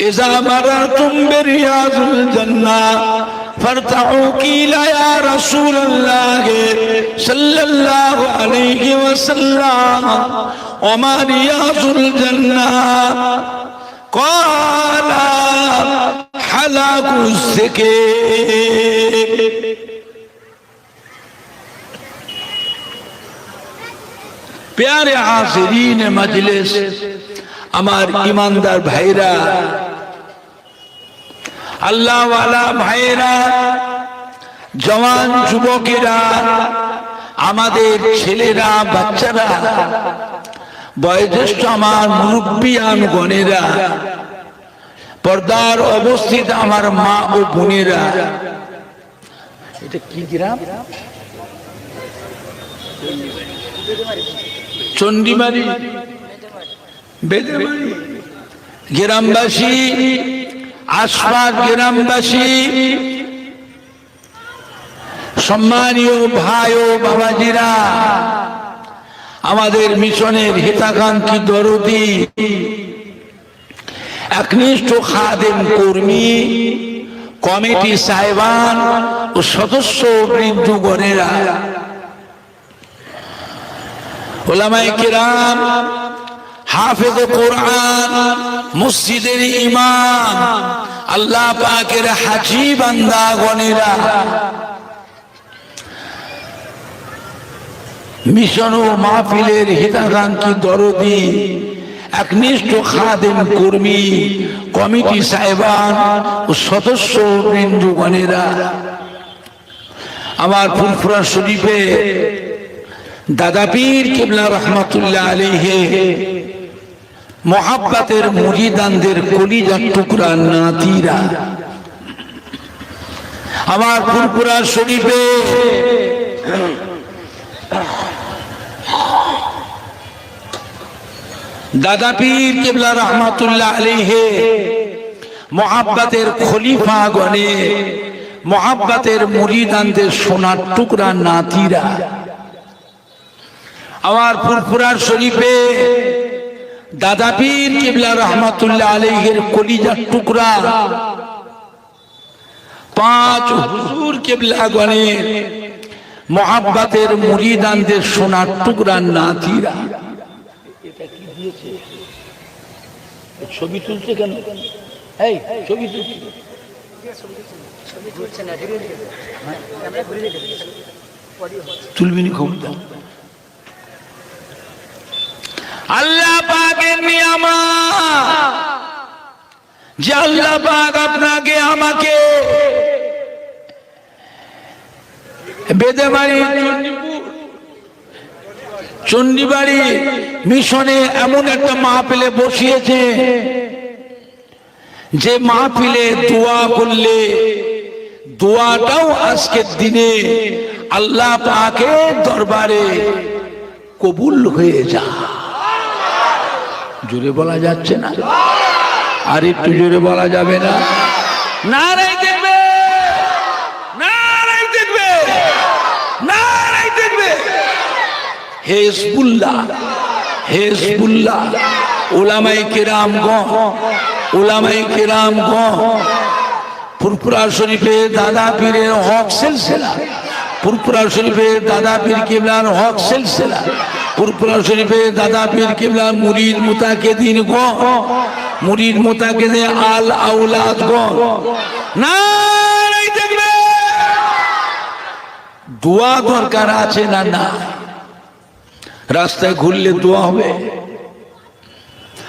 إذا مررتم برياض الجنة فارتعوا قيل يا رسول الله صلى الله عليه وسلم وما رياض الجنة قال حلاق الذكر প্যারে হাজিরিন মজলিস, আমার ইমানদার ভাইরা আল্লাহওয়ালা ভাইরা, জওয়ান যুবকেরা, আমাদের ছেলেরা, বাচ্চারা, বয়োজ্যেষ্ঠ আমার মুরব্বিয়ান গণেরা পর্দার অবস্থিত আমার মা ও বোনেরা, এটা কি গ্রাম? বেদেমারি, গ্রামবাসী, আশপাশ গ্রামবাসী, সম্মানীয় ভাই ও বাবাজিরা, আমাদের মিশনের হিতাকাঙ্ক্ষী দরদি, একনিষ্ঠ খাদেম কর্মী, কমিটি সাহেবান ও সদস্য বৃদ্ধগণেরা ওলামাই কিরাম, হাফেজ কোরআন, মসজিদের ইমাম, আল্লাহ পাকের হাজি বান্দা গণেরা। মিশন ও মাহফিলের হিতাকাঙ্ক্ষী দরদি, একনিষ্ঠ খাদেম কর্মী, কমিটি সাহেবান ও সদস্য বৃন্দগণেরা। আমার ফুলফুরা শরীফে দাদা পীর কিবলা রহমতুল্লাহ আলিহে মোহাব্বাতের মুরিদানদের কলিজার টুকরা নাতিরা। আমার ফুলপুরা শরীফে দাদা পীর কিবলা রহমতুল্লাহ আলিহে মোহাব্বাতের খলিফা গণে, মোহাব্বাতের মুরিদানদের সোনার টুকরা নাতিরা। আমার ফুরফুরার শরীফে দাদা পীর কিবলা রহমতুল্লাহ আলহের কলিজার টুকরা, পাঁচ হুজুর কিবলা গণের মোহাব্বাতের মুরিদানদের সোনার টুকরা নাতিরা। ছবি তুলছে কেন? এই, ছবি তুলছে। তুলবিনি খবর আল্লাহ পাকের নিয়ামা যে আল্লাহ পাক আপনাকে, আমাকে বেদেমারি চণ্ডীবাড়ি মিশনে এমন একটা মাহফিলে বসিয়েছে, যে মাহফিলে দোয়া করলে, দোয়াটাও আজকের দিনে আল্লাহ পাকের দরবারে কবুল হয়ে যা জোরে বলা যাচ্ছে না। আর একটু জোরে বলা যাবে না। নারাই দেখবে। নারাই দেখবে। নারাই দেখবে। হেসবুল্লাহ হেসবুল্লাহ ওলামাই কেরাম গ ওলামাই কেরাম গ। ফুরপুরা শরীফে দাদা পীরের হক সিলসিলা ফুরপুরা শরীফে দাদা পীর কিবলার হক সিলসিলা। ফুরপুরা শরীফে দাদা পীর কিবলা, মুরিদ মুতাকে দিন গ। মুরিদ মুতাকে দিন আল আউলাদ গ। না দেখবে। দোয়া দরকার আছে না না রাস্তায় ঘুরলে দোয়া হবে।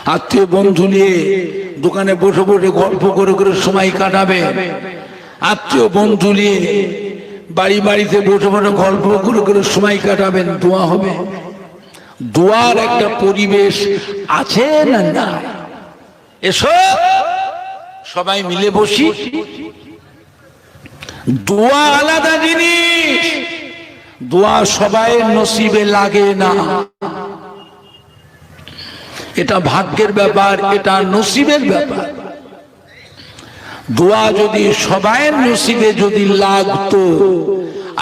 আত্মীয় বন্ধু নিয়ে দোকানে বসে বসে গল্প করে করে সময় কাটাবে। আত্মীয় বন্ধু নিয়ে বাড়ি বাড়িতে বসে বসে গল্প করে করে সময় কাটাবেন, দোয়া হবে। দোয়ার একটা পরিবেশ আছে না না এসো, সবাই মিলে বসি। দোয়া আলাদা জিনিস, দোয়া সবাই নসিবে লাগে না। এটা ভাগ্যের ব্যাপার, এটা নসিবের ব্যাপার। দোয়া যদি সবাই নসিবে যদি লাগতো,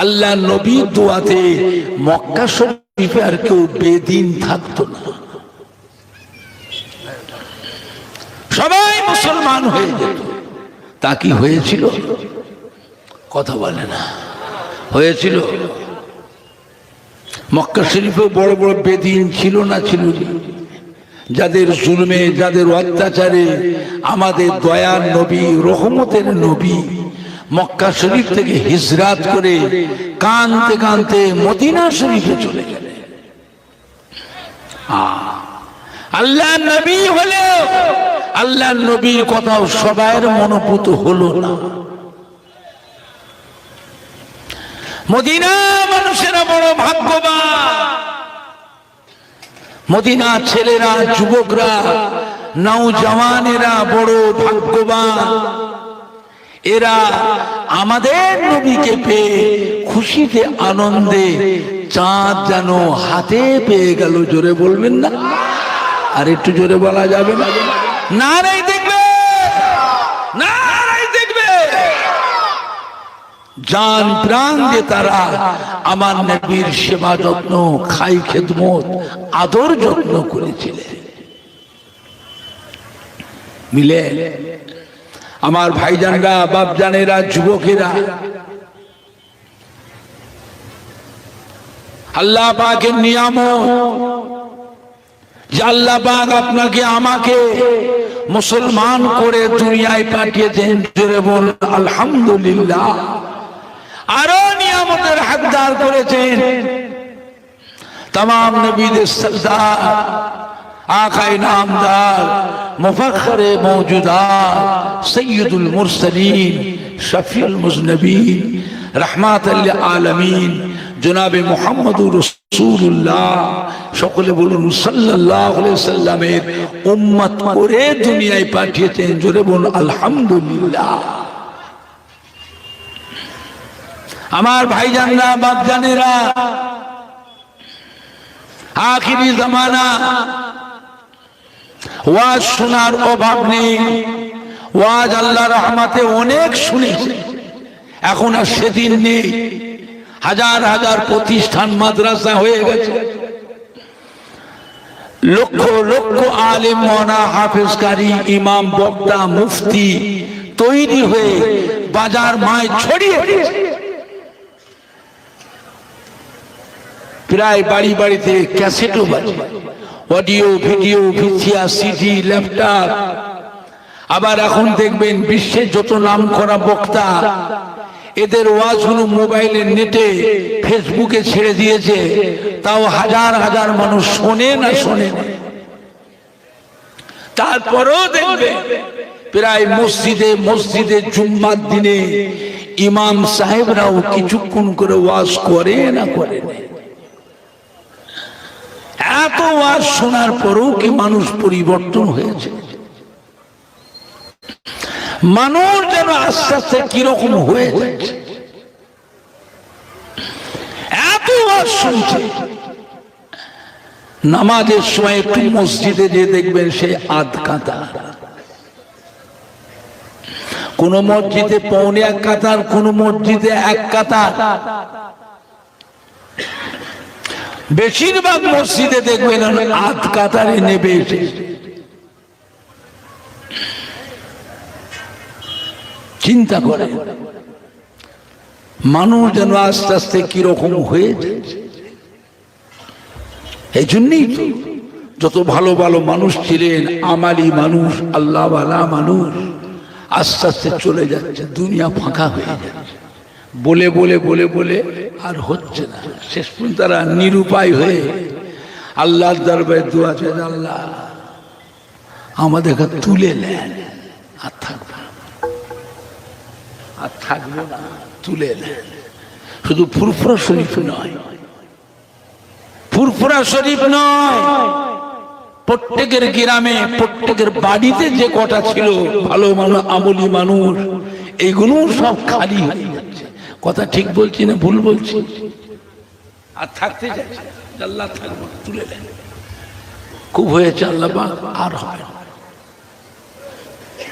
আল্লাহ নবী দোয়াতে মক্কা আর কেউ বেদিন না। সবাই মুসলমান হয়ে যেত। তা কি হয়েছিল? কথা বলে না। হয়েছিল। মক্কা শরীফে বড় বড় বেদিন ছিল না ছিল। যাদের জুলমে, যাদের অত্যাচারে, আমাদের দয়ার নবী, রহমতের নবী মক্কা শরীফ থেকে হিজরাত করে কানতে কানতে মদিনা শরীফে চলে গেল আল্লাহ নবী হলেও, আল্লাহ নবীর কথাও সবাইয়ের মনোভূত হলো না। মদিনা মানুষেরা বড় ভাগ্যবান। মদিনা ছেলেরা, যুবকরা নৌজওয়ানেরা বড় ভাগ্যবান। এরা আমাদের নবীকে পেয়ে খুশিতে, আনন্দে চাঁদ যেন হাতে পেয়ে গেল, জোরে বলবেন না? আর একটু জোরে বলা যাবে না? না নাই দেখবে! না দেখবে! জান প্রাণ দিয়ে তারা আমার নবীর সেবা যত্ন, খাই খেদমত, আদর যত্ন করেছিলেন। মিলে আমার ভাইজানরা, বাপজানেরা, যুবকেরা আল্লাহ পাকের নিয়াম আল্লাহ পাক আপনাকে আমাকে মুসলমান করে দুনিয়ায় পাঠিয়েছেন জোরে বল, আলহামদুলিল্লাহ। আরও নিয়ামতের হাকদার করেছেন। তাম নবীদের সরদার, আখাই নামদার, মুফাখরে মৌজুদার সৈয়দুল মুরসলিন, শফিউল মুজনবীন রহমাত আলমিন জনাবে মোহাম্মদুর রসুল্লাহ সকলে বলুন সাল্লামের উম্মত করে দুনিয়ায় পাঠিয়েছেন। জোরে বলুন, আলহামদুলিল্লাহ। আমার ভাইজানরা, বাপজানেরা, আখিরি জামানা, ওয়াজ শোনার অভাব নেই। ওয়াজ আল্লাহ রহমাতে অনেক শুনেছি। এখন আর সেদিন নেই। হাজার হাজার প্রতিষ্ঠান মাদ্রাসা হয়ে গেছে। লক্ষ লক্ষ আলেম মনা হাফেজকারী ইমাম বক্তা, মুফতি তৈরি হয়ে বাজার মায় ছড়িয়ে প্রায় বাড়ি বাড়িতে ক্যাসেটও বাজে। অডিও, ভিডিও ভিসিয়া সিডি, ল্যাপটপ। আবার এখন দেখবেন বিশ্বের যত নাম করা বক্তা এদের ওয়াজগুলো মোবাইলে নেটে, ফেসবুকে ছেড়ে দিয়েছে। তাও হাজার হাজার মানুষ শোনে না শোনে। তারপরেও দেখবে, প্রায় মসজিদে মসজিদে জুম্মার দিনে ইমাম সাহেবরাও কিছুক্ষণ করে ওয়াজ করে না করে এত ওয়াজ শোনার পরেও কি মানুষ পরিবর্তন হয়েছে? মানুষ যেন আস্তে আস্তে কীরকম হয়ে যাচ্ছে এত শুনছে। নামাজের সময় একটু মসজিদে যে দেখবেন সে আধ কাতা কোন মসজিদে পৌনে এক কাতার কোন মসজিদে এক কাতার বেশিরভাগ মসজিদে দেখবেন আধ কাতারে নেবে এসে চিন্তা করে। মানুষ যেন আস্তে আস্তে কীরকম হয়ে এই জন্যই তো যত ভালো ভালো মানুষ ছিলেন, আমালি মানুষ আল্লাহওয়ালা মানুষ, আস্তে আস্তে চলে যাচ্ছে, দুনিয়া ফাঁকা হয়ে যাচ্ছে। বলে বলে বলে বলে আর হচ্ছে না। শেষ পর্যন্ত তারা নিরুপায় হয়ে আল্লাহর দরবারে দোয়া চায়, আল্লাহ, আমাদেরকে তুলে নেন। আর থাকবে না। আর থাকবে না। তুলে শুধু ফুরফুরা শরীফ নয়, ফুরফুরা শরীফ নয়। প্রত্যেকের গ্রামে, প্রত্যেকের বাড়িতে যে কটা ছিল, ভালো মানুষ আমলি মানুষ এইগুলো সব খালি হয়ে যাচ্ছে। কথা ঠিক বলছি না ভুল বলছি? আর থাকতে যাচ্ছে আল্লাহ থাকব, তুলে খুব হয়েছে আল্লাহ আর হয়।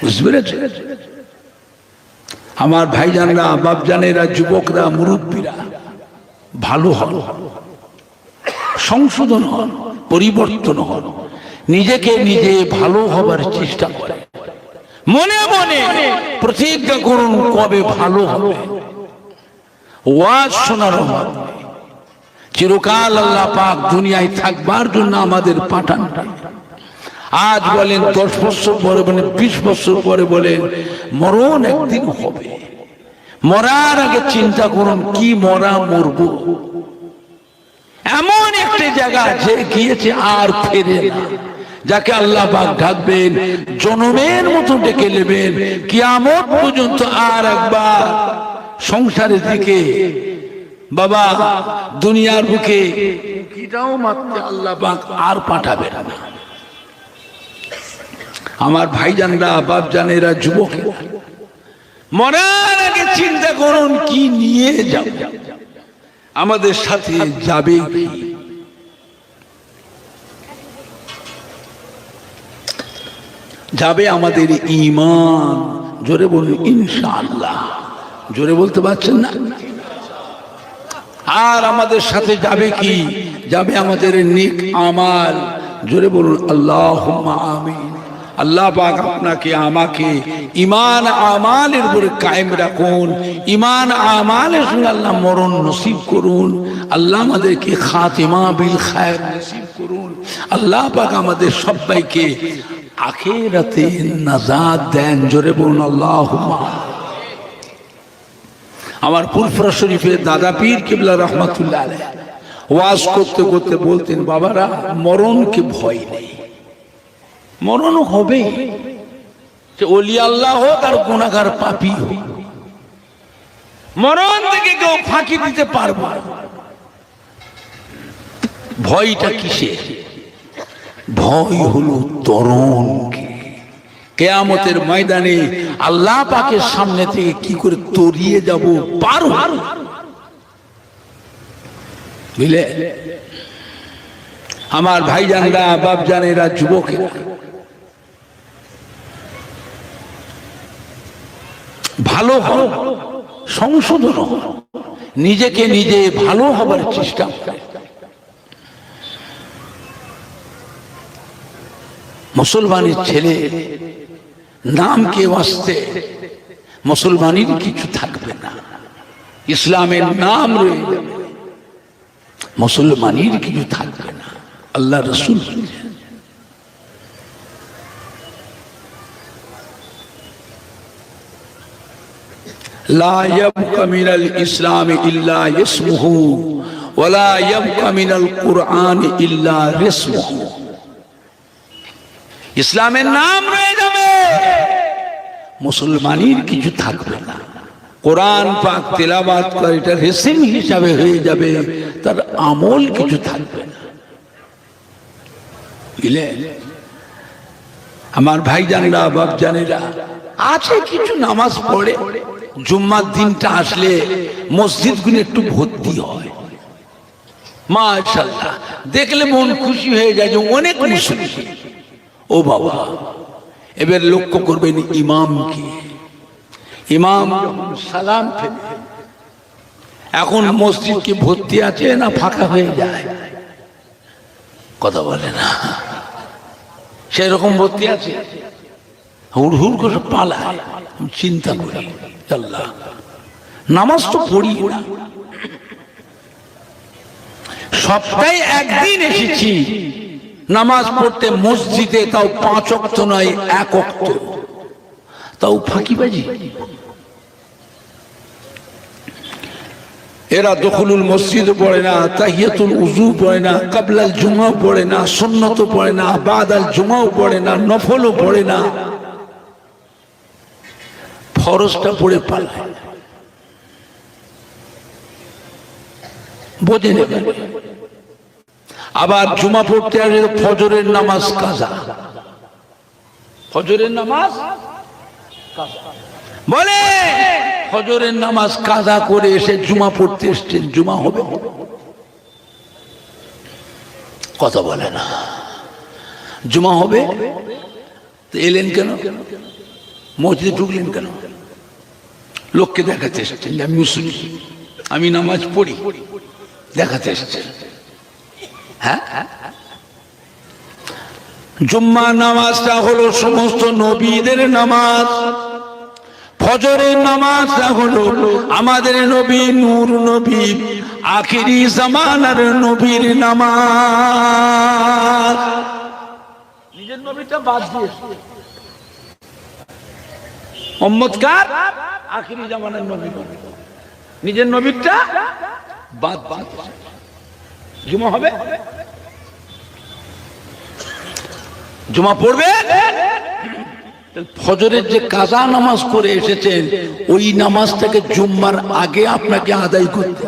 বুঝতে পেরেছে? আমার ভাইজানরা, বাপজানেরা, যুবকরা, মুরব্বীরা, ভালো হন, সংশোধন হন, পরিবর্তন হন, নিজেকে নিজে ভালো হবার চেষ্টা করে মনে মনে প্রতিজ্ঞা করুন, কবে ভালো হবে। ওয়াজ শোনার। চিরকাল আল্লাহ পাক দুনিয়ায় থাকবার জন্য আমাদের পাঠান আজ বলেন দশ বছর পরে বলেন, বিশ বছর পরে বলেন, মরণ একদিন হবে। মরার আগে চিন্তা করুন, কি মরা মরব? এমন একটা জায়গা আছে গিয়েছে আর ফেরে যাকে আল্লাহ পাক ডাকবেন জনমের মতো ডেকে নেবেন কি কিয়ামত পর্যন্ত আর একবার সংসারের দিকে। বাবা, দুনিয়ার বুকে কিটাও মাত্র আল্লাহ পাক আর পাঠাবে না। আমার ভাইজানরা, বাপজানেরা যুবকেরা মরার আগে চিন্তা করুন, কি নিয়ে যাব? আমাদের সাথে যাবে যাবে আমাদের ইমান জোরে বলুন, ইনশাআল্লাহ। জোরে বলতে পারছেন না? আর আমাদের সাথে যাবে কি? যাবে আমাদের নিক আমাল। জোরে বলুন আল্লাহ আমিন। আল্লাহ পাক আপনাকে, আমাকে ইমান আমালের উপরে কায়েম রাখুন ইমান আমালের সঙ্গে আল্লাহ মরণ নসিব করুন, আল্লাহ আমাদেরকে খাতিমা বিল খায়ের নসিব করুন, আল্লাহ পাক আমাদের সবাইকে আখেরাতে নাজাদ দেন, জোরে বলুন আল্লাহ আমার ফুরফুরা শরীফের দাদা পীর কিবলা রহমতুল্লাহ ওয়াজ করতে করতে বলতেন, বাবারা, মরণকে ভয় নেই। মরণ হবে। যে অলি আল্লাহ হোক আর গুণাগার পাপি হোক। মরণ থেকে কেউ ফাঁকি দিতে পারব ভয়টা কিসে ভয় হলো তরণকে কেয়ামতের ময়দানে আল্লাহ পাকের সামনে থেকে কি করে তরিয়ে যাব পারো? বুঝলে? আমার ভাইজানরা, বাপজানেরা, যুবকেরা ভালো হও সংশোধন নিজেকে নিজে ভালো হবার চেষ্টা মুসলমানের ছেলে নামকে বাঁচতে মুসলমানের কিছু থাকবে না। ইসলামের নাম মুসলমানের কিছু থাকবে না। আল্লাহ রসুল لا يبقى من الإسلام إلا اسمه ولا يبقى من القرآن إلا رسمه ইসলামের নাম রয়ে যাবে মুসলমানের কিছু থাকবে না কোরআন পাক তেলাবাদ করে এটা রেসিম হিসাবে হয়ে যাবে তার আমল কিছু থাকবে না বুঝলে আমার ভাই জানেরা বাপ জানেরা আছে কিছু নামাজ পড়ে জুম্মার দিনটা আসলে মসজিদগুলো একটু ভর্তি হয়। মাশাল্লাহ দেখলে মন খুশি হয়ে যায় যে অনেক মুসলিম ও বাবা এবার লক্ষ্য করবেন ইমামকে ইমাম সালাম ফেলে এখন মসজিদ কি ভর্তি আছে না ফাঁকা হয়ে যায়? কথা বলে না। সেরকম ভর্তি আছে? হুড় হুড় করে পালায়। চিন্তা করি আল্লাহ, নামাজ তো পড়ি সপ্তাহে একদিন এসেছি, নামাজ পড়তে মসজিদে, তাও পাঁচ অক্ত নয়, এক অক্ত। তাও ফাঁকিবাজি। এরা দখলুল মসজিদ পড়ে না, তাহিয়াতুল উজু পড়ে না, কাবলাল জুমাও পড়ে না সুন্নত পড়ে না, বাদাল জুমাও পড়ে না, নফলও পড়ে না। ফরজটা পড়ে পালায়। আবার জুমা পড়তে আসলে ফজরের নামাজ কাজা। ফজরের নামাজ বলে, ফজরের নামাজ কাজা করে এসে জুমা পড়তে এসছেন, জুমা হবে। কথা বলে না। জুমা হবে? এলেন কেন? মসজিদে ঢুকলেন কেন? লোককে দেখাতে এসেছেন যে আমি মুসলিম আমি নামাজ পড়ি। দেখাতে এসেছেন হ্যাঁ? জুম্মা নামাজটা হলো সমস্ত নবীদের নামাজ। ফজরের নামাজটা হলো আমাদের নবী নূর নবী আখিরি জামানার নবীর নামাজ। নিজের নবীটা বাদ দিয়ে। আখিরি জামানার নবী। নিজের নবীটা বাদ বাদ। জুমা হবে? জুমা পড়বে? ফজরের যে কাজা নামাজ করে এসেছেন, ওই নামাজটাকে জুম্মার আগে আপনাকে আদায় করতে।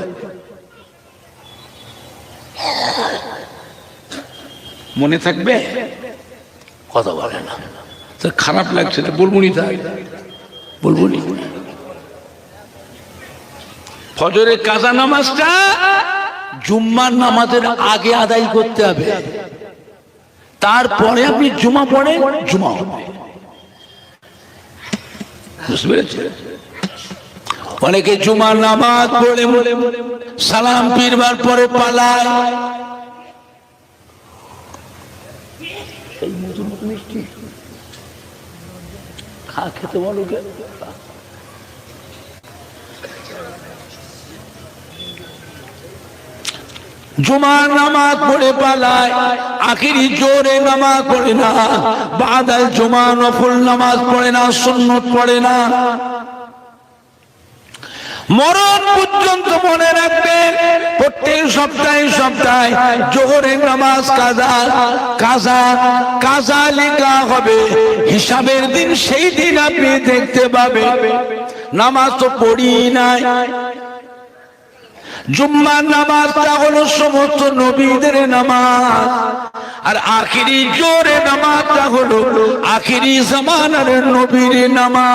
মনে থাকবে? কথা বলে না। খারাপ লাগছে না, বলব নি তাই বলব নি। ফজরের কাজা নামাজটা জুম্মার নামাজের আগে আদায় করতে হবে। তারপরে আপনি জুমা পড়েন জুমা অনেকে জুমার নামাজ পড়ে, সালাম ফিরবার পরে পালায়। খেতে বলো জুমার নামাজ পড়ে পালায়, আখিরি জোরে নামাজ পড়ে না, বাদাল জুমা নফল নামাজ পড়ে না পড়ে না। মরণ পর্যন্ত মনে রাখবেন প্রত্যেক সপ্তাহে সপ্তাহে জোহরের নামাজ কাজা কাজা কাজা লেখা হবে, হিসাবের দিন সেই দিন আপনি দেখতে পাবেন। নামাজ তো পড়ি নাই। জুম্মার নামাজটা হলো সমস্ত নবীদের নামাজ। আর আখিরি জোরে নামাজটা হলো আখিরি জামানার নবীর নামাজ।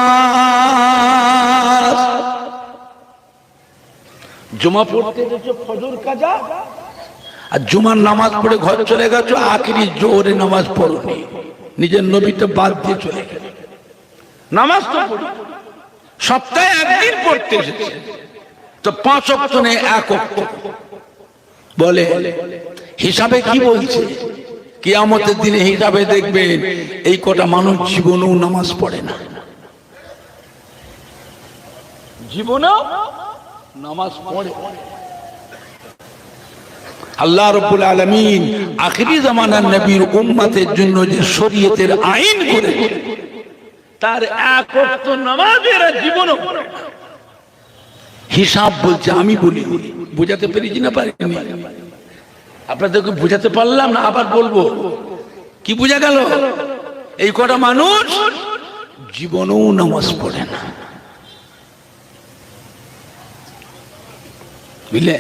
জুমা পড়তে ফজর কাজা? আর জুমার নামাজ পড়ে ঘর চলে গেছো, আখিরি জোরে নামাজ পড়নি নিজের নবীটা বাদ দিয়ে চলে গেল। নামাজ তো। সপ্তাহে একদিন পড়তে এসেছে। তো পাঁচ অক্ট এক অক্ট বলে হিসাবে কি বলছে? কিয়ামতের দিনে হিসাবে দেখবেন এই কটা মানুষ জীবনেও নামাজ পড়ে না। জীবনেও নামাজ পড়ে। আল্লাহ রব্বুল আলমিন আখিরি জামানার নবীর উম্মাতের জন্য যে শরীয়তের আইন করে তার এক জীবনও হিসাব বলছে, আমি বলি। বোঝাতে পেরেছি না পারি আপনাদেরকে বোঝাতে পারলাম না, আবার বলব। কি বোঝা গেল? এই কটা মানুষ জীবনেও নামাজ পড়ে না। বুঝলে?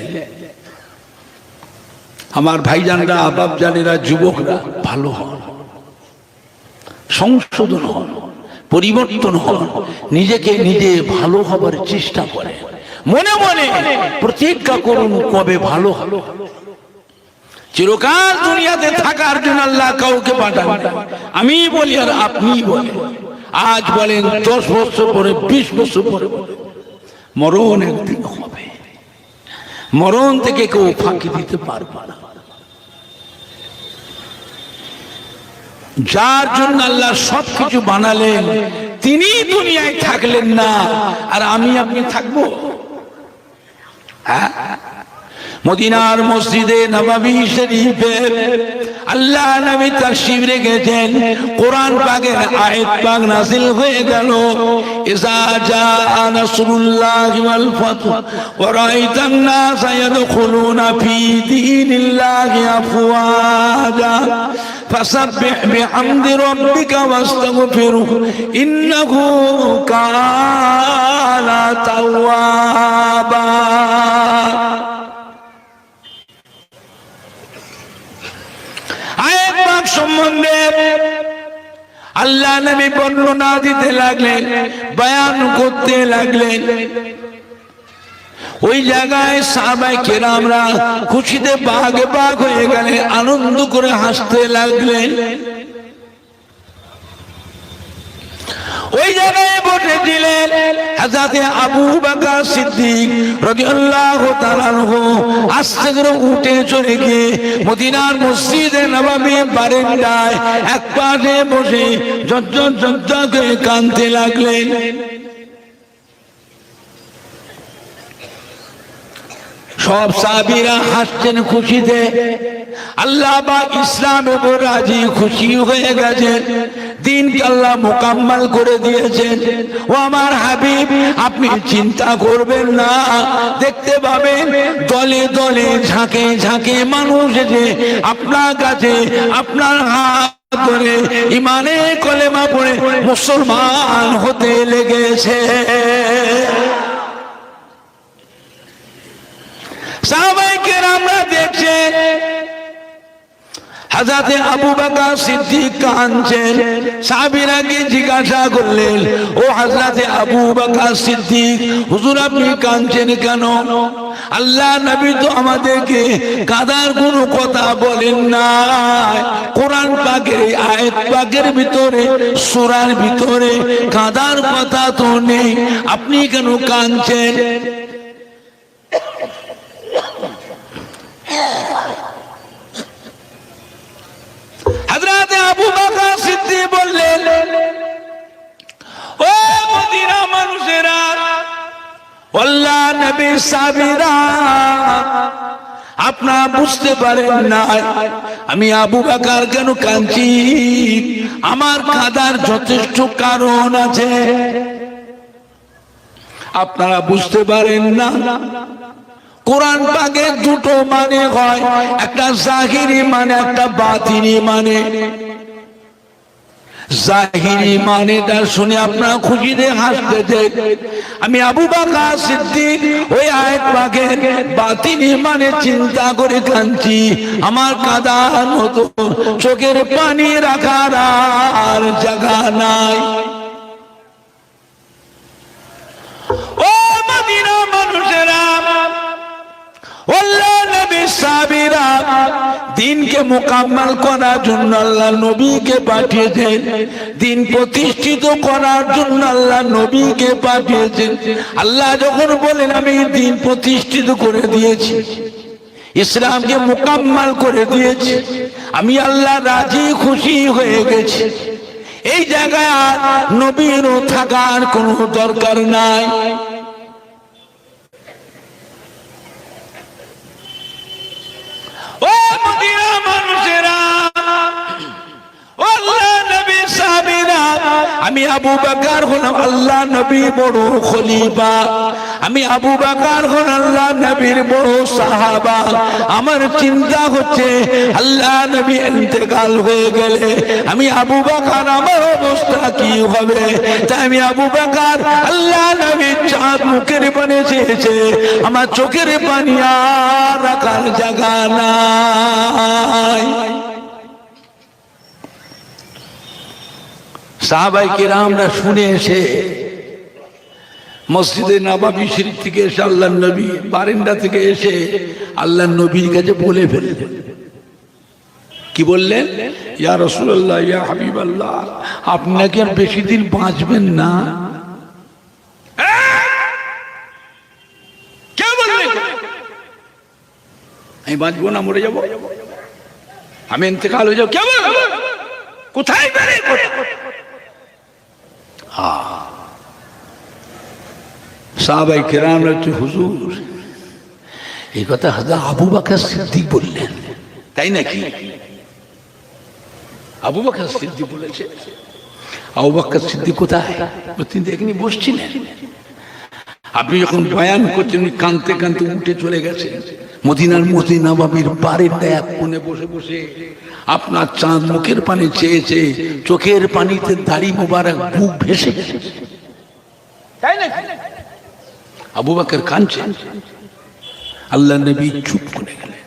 আমার ভাইজানরা আবাব জানেরা যুবকরা ভালো হন। সংশোধন হন, পরিবর্তন হন। নিজেকে নিজে ভালো হবার চেষ্টা করে মনে মনে প্রতিজ্ঞা করুন কবে ভালো চিরকাল দুনিয়াতে থাকার জন্য আল্লাহ কাউকে পাঠান। আমি বলি আর আপনি বলেন। আজ বলেন দশ বছর পরে, বিশ বছর পরে। মরণ একদিন হবে। মরণ থেকে কেউ ফাঁকি দিতে পারবে না। যার জন্য আল্লাহ সবকিছু বানালেন, তিনি দুনিয়ায় থাকলেন না। আর আমি, আপনি থাকব? মদিনার মসজিদে নবাবী শরীফে আল্লাহ নবী তাশরীফ রেখেছেন, কোরআন পাকের আয়াত পাক নাযিল হয়ে গেল। ইজা জাআ নাসরুল্লাহ ওয়াল ফাতহ, ওয়া রাআইতান নাস ইয়াদখুলুনা ফি দীনিল্লাহি আফওয়াজা। فسبح بحمد ربك واستغفره إنه كان توابا আয়াত পাক সম্বন্ধে আল্লাহ নবী বর্ণনা দিতে লাগলেন বয়ান করতে লাগলেন ওই জায়গায় সাহাবাই কেরামরা খুশিতে বাঘে বাঘ হয়ে গেলে আনন্দ করে হাসতে লাগলেন। ওই জায়গায় বসেছিলেন হাজাতে আবু বাকার সিদ্দিক আস্তে করে উঠে চলে গিয়ে মদিনার মসজিদে নববী বারান্দায় এক পাশে বসে ঝরঝর ঝরঝর করে কাঁদতে লাগলেন। সব সাবিরা হাসছেন খুশিতে। আল্লাহ বা ইসলাম এবং রাজি, খুশি হয়ে গেছেন। দিনকে আল্লাহ মোকাম্মল করে দিয়েছেন। ও আমার হাবিব, আপনি চিন্তা করবেন না। দেখতে পাবেন দলে দলে, ঝাঁকে ঝাঁকে মানুষ যে আপনার কাছে, আপনার হাত ধরে ইমানে কলেমা পড়ে মুসলমান হতে লেগেছে। আমরা দেখছেন হাজাতে আবু বাকার সিদ্দিক কাঁদছেন জিজ্ঞাসা করলেন, ও হাজরাতে আবু বাকার সিদ্দিক, হুজুর আপনি কাঁদছেন কেন? আল্লাহ নবী তো আমাদেরকে কাদার কোনো কথা বলেন না কোরআন পাকের আয়াত পাকের ভিতরে, সূরার ভিতরে কাদার কথা তো নেই। আপনি কেন কাঁদছেন? হযরত আবু বললেন, ও মদিনা মানুষেরা, আল্লাহ নবী সাবিরা আপনারা বুঝতে পারেন না আমি আবু বাকার কেন কাঁদছি? আমার কাদার যথেষ্ট কারণ আছে। আপনারা বুঝতে পারেন না? কোরআন পাকে দুটো মানে হয়। একটা জাহিরি মানে একটা বাতিনি মানে। জাহিরি মানেটা শুনে আপনারা খুশিতে হাসতেছে আমি আবু বাকা সিদ্দিক ওই আয়াত পাকের বাতিনি মানে চিন্তা করে কাঁদছি। আমার কাদার মতো চোখের পানি রাখার আর জায়গা নাই। ও মদিনা মানুষেরা দিনকে মোকাম্মল করার জন্য আল্লাহ নবীকে পাঠিয়েছেন। দিন প্রতিষ্ঠিত করার জন্য আল্লাহ নবীকে পাঠিয়েছেন। আল্লাহ যখন বলেন, আমি দিন প্রতিষ্ঠিত করে দিয়েছি, ইসলামকে মোকাম্মল করে দিয়েছি, আমি আল্লাহ রাজি খুশি হয়ে গেছি। এই জায়গায় নবীরও থাকার কোনো দরকার নাই। আমি আবু বকর হলাম আল্লাহ নবী বড় খলিফা। আমি আবু বকর হলাম আল্লাহ নবীর বড় সাহাবা। আমার চিন্তা হচ্ছে আল্লাহ নবী ইন্তেকাল হয়ে গেলে আমি আবু বাকার, আমার অবস্থা কি হবে? তাই আমি আবু বাকার আল্লাহ নবী চাঁদ পানে চেয়েছে, আমার চোখের পানি আর রাখার জায়গা নাই। সাহাবাই কিরামরা শুনে এসে মসজিদে নবাবি শরীফ থেকে এসে আল্লাহ নবী, বারিন্দা থেকে এসে আল্লাহ নবীর কাছে বলে ফেললেন। কি বললেন? ইয়া রসুল্লাহ ইয়া হাবিব আল্লাহ আপনাকে নাকি আর বেশি দিন বাঁচবেন না কে বললেন আমি বাঁচবো না, মরে যাব। আমি ইন্তেকাল হয়ে যাব। কে বলবে কোথায় বেড়ে? সাহাবাই কেরাম হচ্ছে হুজুর। এই কথা হাজা আবু বাকর সিদ্দিক বললেন। তাই নাকি? আবু বাকর সিদ্দিক বলেছে, আবু বাকর সিদ্দিক কোথায়? তিনি দেখনি বসছিলেন। আপনি যখন বয়ান করছেন কানতে কানতে উঠে চলে গেছেন। মদিনার মদিনা বাবির বাড়ির এক কোণে বসে বসে আপনার চাঁদ মুখের পানি চেয়েছে চোখের পানিতে দাড়ি মোবারক বুক ভেসে। তাই না আবু বাকর কাঁদছেন আল্লাহ নবী চুপ করে গেলেন।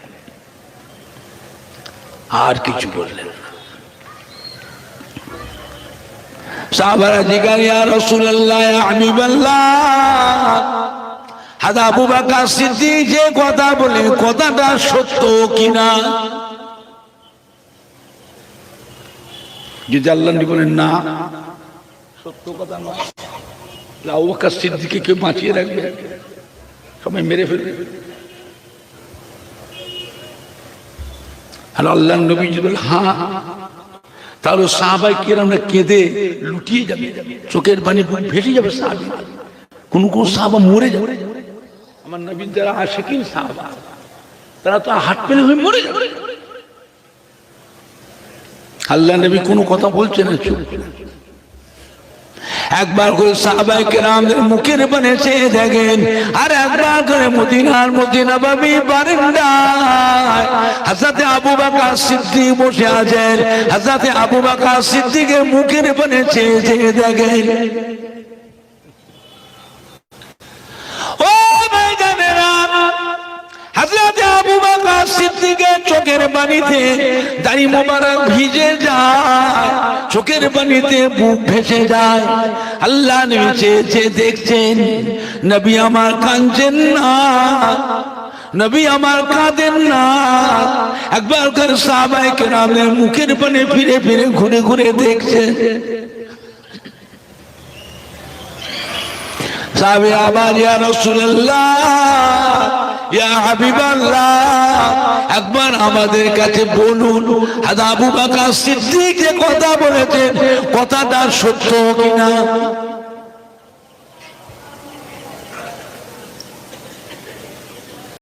আর কিছু বললেন না। সাহাবারা জিজ্ঞাসা ইয়া রাসূলুল্লাহ ইয়া হাবিবাল্লাহ। আবু যে কথা বলে কথাটা সত্য কিনা? যদি আল্লাহ বলেন না, সত্য কথা সিদ্দিকে কেউ বাঁচিয়ে রাখবে? সবাই মেরে ফেলবে। আর আল্লাহ নবী বলে হ্যাঁ তাহলে সাহাবাই কেঁদে লুটিয়ে যাবে। চোখের পানি ভেসে যাবে সাহাবি। কোন কোন সাহাবা মরে যাবে। আমার নবীন যারা আশেকিন সাহাবা। তারা তো হাট পেলে হয়ে মরে যাবে। আল্লাহ নবী কোনো কথা বলছে না, চুপ। একবার করে সাহাবাই কেরামদের মুখের পানে চেয়ে দেখেন, আর একবার করে মদিনার মদিনা বাবি বারিন্দায় হাজাতে আবু বাকার সিদ্দিক বসে আছেন হাজাতে আবু বাকার সিদ্দিকের মুখের পানে চেয়ে চেয়ে দেখেন। সিদ্দিকের চোখের পানিতে, দাড়ি মোবারক ভিজে যায়। চোখের পানিতে বুক ভেসে যায়। আল্লাহ নবী চেয়ে দেখছেন, নবী আমার কাঁদছেন না। নবী আমার কাঁদেন না। একবার করে সাহাবাই কেরামের মুখের পানে ফিরে ফিরে ঘুরে ঘুরে দেখছে। সাহাবে আবার, ইয়া রাসূলুল্লাহ একবার আমাদের কাছে বলুন আবু বাকা সিদ্দিক যে কথা বলেছেন কথাটা সত্য কিনা?